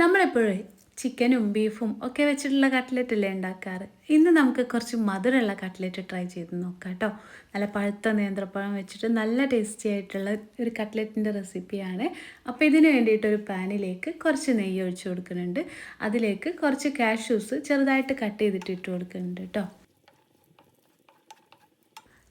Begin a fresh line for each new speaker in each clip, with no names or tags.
നമ്മളെപ്പോഴേ ചിക്കനും ബീഫും ഒക്കെ വെച്ചിട്ടുള്ള കട്ട്ലറ്റ് അല്ലേ ഉണ്ടാക്കാറ്? ഇന്ന് നമുക്ക് കുറച്ച് മധുരമുള്ള കട്ട്ലറ്റ് ട്രൈ ചെയ്ത് നോക്കാം കേട്ടോ. നല്ല പഴുത്ത നേന്ത്രപ്പഴം വെച്ചിട്ട് നല്ല ടേസ്റ്റി ആയിട്ടുള്ള ഒരു കട്ട്ലറ്റിന്റെ റെസിപ്പിയാണ്. അപ്പോൾ ഇതിന് വേണ്ടിയിട്ട് ഒരു പാനിലേക്ക് കുറച്ച് നെയ്യ് ഒഴിച്ച് കൊടുക്കുന്നുണ്ട്. അതിലേക്ക് കുറച്ച് കാഷ്യൂസ് ചെറുതായിട്ട് കട്ട് ചെയ്തിട്ട് ഇട്ട് കൊടുക്കുന്നുണ്ട് കേട്ടോ.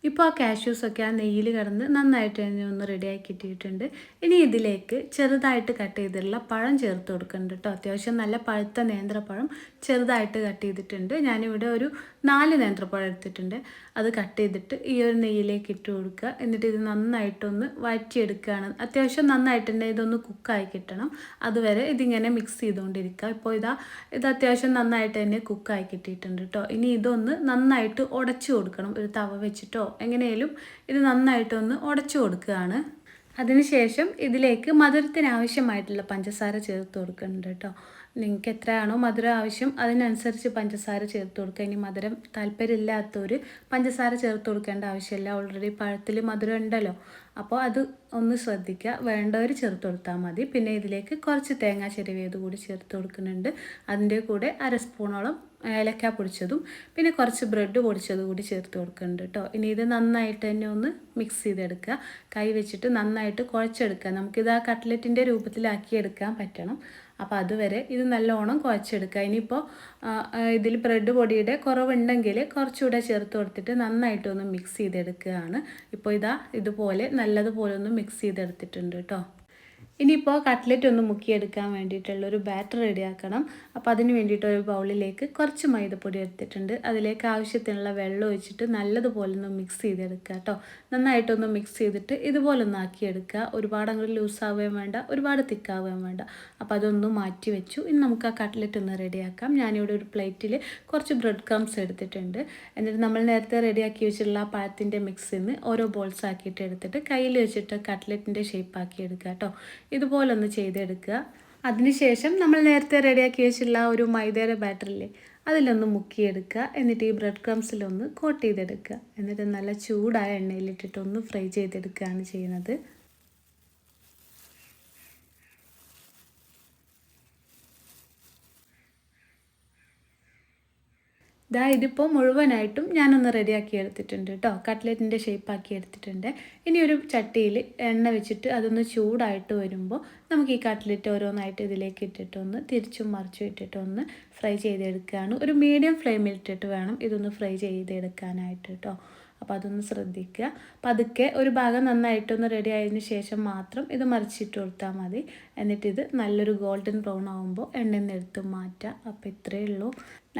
ഇപ്പോൾ ആ കാഷ്യൂസൊക്കെ ആ നെയ്യിൽ കിടന്ന് നന്നായിട്ട് തന്നെ ഒന്ന് റെഡിയാക്കി ഇട്ടിട്ടുണ്ട് ഇനി ഇതിലേക്ക് ചെറുതായിട്ട് കട്ട് ചെയ്തിട്ടുള്ള പഴം ചേർത്ത് കൊടുക്കുന്നുണ്ട് കേട്ടോ അത്യാവശ്യം നല്ല പഴുത്ത നേന്ത്രപ്പഴം ചെറുതായിട്ട് കട്ട് ചെയ്തിട്ടുണ്ട്. ഞാനിവിടെ ഒരു നാല് നേന്ത്രപ്പഴം എടുത്തിട്ടുണ്ട്. അത് കട്ട് ചെയ്തിട്ട് ഈ ഒരു നെയ്യിലേക്ക് ഇട്ട് കൊടുക്കുക. എന്നിട്ട് ഇത് നന്നായിട്ടൊന്ന് വഴറ്റിയെടുക്കുകയാണ് അത്യാവശ്യം നന്നായിട്ട് തന്നെ ഇതൊന്ന് കുക്കായി കിട്ടണം. അതുവരെ ഇതിങ്ങനെ മിക്സ് ചെയ്തുകൊണ്ടിരിക്കുക. ഇപ്പോൾ ഇതാ ഇത് അത്യാവശ്യം നന്നായിട്ട് തന്നെ കുക്കായി കിട്ടിയിട്ടുണ്ട് കേട്ടോ ഇനി ഇതൊന്ന് നന്നായിട്ട് ഉടച്ചു കൊടുക്കണം. ഒരു തവ വെച്ചിട്ടോ എങ്ങനെയും ഇത് നന്നായിട്ടൊന്ന് ഉടച്ചു കൊടുക്കുകയാണ്. അതിനുശേഷം ഇതിലേക്ക് മധുരത്തിന് ആവശ്യമായിട്ടുള്ള പഞ്ചസാര ചേർത്ത് കൊടുക്കുന്നുണ്ട് കേട്ടോ. നിങ്ങൾക്ക് എത്രയാണോ മധുരം ആവശ്യം അതിനനുസരിച്ച് പഞ്ചസാര ചേർത്ത് കൊടുക്കുക. ഇനി മധുരം താല്പര്യമില്ലാത്തവർ പഞ്ചസാര ചേർത്ത് കൊടുക്കേണ്ട ആവശ്യമില്ല. ഓൾറെഡി പഴത്തിൽ മധുരം ഉണ്ടല്ലോ. അപ്പോൾ അത് ഒന്ന് ശ്രദ്ധിക്കുക. വേണ്ടവർ ചേർത്ത് കൊടുത്താൽ മതി. പിന്നെ ഇതിലേക്ക് കുറച്ച് തേങ്ങാ ചെരുവിയത് കൂടി ചേർത്ത് കൊടുക്കുന്നുണ്ട്. അതിന്റെ കൂടെ അര സ്പൂണോളം ഏലക്ക പൊടിച്ചതും പിന്നെ കുറച്ച് ബ്രെഡ് പൊടിച്ചതും കൂടി ചേർത്ത് കൊടുക്കുന്നുണ്ട് കേട്ടോ. ഇനി ഇത് നന്നായിട്ട് തന്നെ ഒന്ന് മിക്സ് ചെയ്തെടുക്കുക. കൈ വെച്ചിട്ട് നന്നായിട്ട് കുഴച്ചെടുക്കുക. നമുക്കിത് ആ കട്ട്ലറ്റിന്റെ രൂപത്തിലാക്കി എടുക്കാൻ പറ്റണം. അപ്പോൾ അതുവരെ ഇത് നല്ലോണം കുഴച്ചെടുക്കുക. ഇനിയിപ്പോൾ ഇതിൽ ബ്രെഡ് പൊടിയുടെ കുറവുണ്ടെങ്കിൽ കുറച്ചുകൂടെ ചേർത്ത് കൊടുത്തിട്ട് നന്നായിട്ടൊന്ന് മിക്സ് ചെയ്തെടുക്കുകയാണ്. ഇപ്പോൾ ഇതാ ഇതുപോലെ നല്ലതുപോലെ ഒന്ന് മിക്സ് ചെയ്തെടുത്തിട്ടുണ്ട് കേട്ടോ. ഇനിയിപ്പോൾ കട്ട്ലറ്റ് ഒന്ന് മുക്കിയെടുക്കാൻ വേണ്ടിയിട്ടുള്ള ഒരു ബാറ്റർ റെഡിയാക്കണം അപ്പോൾ അതിന് വേണ്ടിയിട്ട് ഒരു ബൗളിലേക്ക് കുറച്ച് മൈദപ്പൊടി എടുത്തിട്ടുണ്ട്. അതിലേക്ക് ആവശ്യത്തിനുള്ള വെള്ളം ഒഴിച്ചിട്ട് നല്ലതുപോലെ ഒന്ന് മിക്സ് ചെയ്തെടുക്കുക കേട്ടോ. നന്നായിട്ടൊന്ന് മിക്സ് ചെയ്തിട്ട് ഇതുപോലെ ഒന്ന് ആക്കിയെടുക്കുക. ഒരുപാട് അങ്ങോട്ട് ലൂസാവുകയും വേണ്ട ഒരുപാട് തിക്കാവുകയും വേണ്ട. അപ്പോൾ അതൊന്ന് മാറ്റി വെച്ചു. ഇനി നമുക്ക് ആ കട്ട്ലറ്റ് ഒന്ന് റെഡിയാക്കാം ഞാനിവിടെ ഒരു പ്ലേറ്റിൽ കുറച്ച് ബ്രെഡ് ക്രംസ് എടുത്തിട്ടുണ്ട്. എന്നിട്ട് നമ്മൾ നേരത്തെ റെഡിയാക്കി വെച്ചിട്ടുള്ള ആ പഴത്തിന്റെ മിക്സിൽ നിന്ന് ഓരോ ബോൾസ് ആക്കിയിട്ട് എടുത്തിട്ട് കയ്യിൽ വെച്ചിട്ട് കട്ട്ലറ്റിന്റെ ഷേപ്പ് ആക്കി എടുക്കുക കേട്ടോ. ഇതുപോലൊന്ന് ചെയ്തെടുക്കുക. അതിനുശേഷം നമ്മൾ നേരത്തെ റെഡിയാക്കി വെച്ചിട്ടുള്ള ഒരു മൈദയുടെ ബാറ്ററില്ലേ അതിലൊന്ന് മുക്കിയെടുക്കുക. എന്നിട്ട് ഈ ബ്രെഡ് ക്രംസിലൊന്ന് കോട്ട് ചെയ്തെടുക്കുക. എന്നിട്ട് നല്ല ചൂടായ എണ്ണയിലിട്ടിട്ട് ഒന്ന് ഫ്രൈ ചെയ്തെടുക്കുകയാണ് ചെയ്യുന്നത്. ഇതാ ഇതിപ്പോൾ മുഴുവനായിട്ടും ഞാനൊന്ന് റെഡിയാക്കി എടുത്തിട്ടുണ്ട് കേട്ടോ കട്ട്ലറ്റിന്റെ ഷേപ്പാക്കി എടുത്തിട്ടുണ്ട്. ഇനി ഒരു ചട്ടിയിൽ എണ്ണ വെച്ചിട്ട് അതൊന്ന് ചൂടായിട്ട് വരുമ്പോൾ നമുക്ക് ഈ കട്ട്ലറ്റ് ഓരോന്നായിട്ട് ഇതിലേക്ക് ഇട്ടിട്ടൊന്ന് തിരിച്ചും മറിച്ചും ഇട്ടിട്ടൊന്ന് ഫ്രൈ ചെയ്തെടുക്കുകയാണ്. ഒരു മീഡിയം ഫ്ലെയിമിൽ ഇട്ടിട്ട് വേണം ഇതൊന്ന് ഫ്രൈ ചെയ്തെടുക്കാനായിട്ട് കേട്ടോ അപ്പോൾ അതൊന്ന് ശ്രദ്ധിക്കുക. പതുക്കെ ഒരു ഭാഗം നന്നായിട്ടൊന്ന് റെഡി ആയതിനു ശേഷം മാത്രം ഇത് മറിച്ചിട്ട് കൊടുത്താൽ മതി. എന്നിട്ട് ഇത് നല്ലൊരു ഗോൾഡൻ ബ്രൗൺ ആകുമ്പോൾ എണ്ണയിൽ നിന്ന് എടുത്ത് മാറ്റുക അപ്പോൾ ഇത്രയേ ഉള്ളൂ.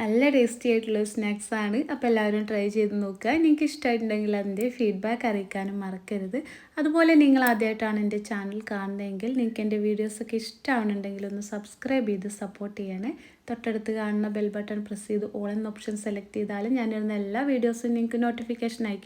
നല്ല ടേസ്റ്റി ആയിട്ടുള്ള സ്നാക്സ് ആണ്. അപ്പോൾ എല്ലാവരും ട്രൈ ചെയ്ത് നോക്കുക. നിങ്ങൾക്ക് ഇഷ്ടമായിട്ടുണ്ടെങ്കിൽ അതിന്റെ ഫീഡ്ബാക്ക് അറിയിക്കാനും മറക്കരുത്. അതുപോലെ നിങ്ങൾ ആദ്യമായിട്ടാണ് എന്റെ ചാനൽ കാണുന്നതെങ്കിൽ നിങ്ങൾക്ക് എന്റെ വീഡിയോസൊക്കെ ഇഷ്ടമാണെന്നുണ്ടെങ്കിൽ ഒന്ന് സബ്സ്ക്രൈബ് ചെയ്ത് സപ്പോർട്ട് ചെയ്യണേ. തൊട്ടടുത്ത് കാണുന്ന ബെൽ ബട്ടൺ പ്രസ് ചെയ്ത് ഓൾ എന്ന ഓപ്ഷൻ സെലക്ട് ചെയ്താൽ ഞാനിരുന്ന എല്ലാ വീഡിയോസും നിങ്ങൾക്ക് നോട്ടിഫിക്കേഷൻ ആയി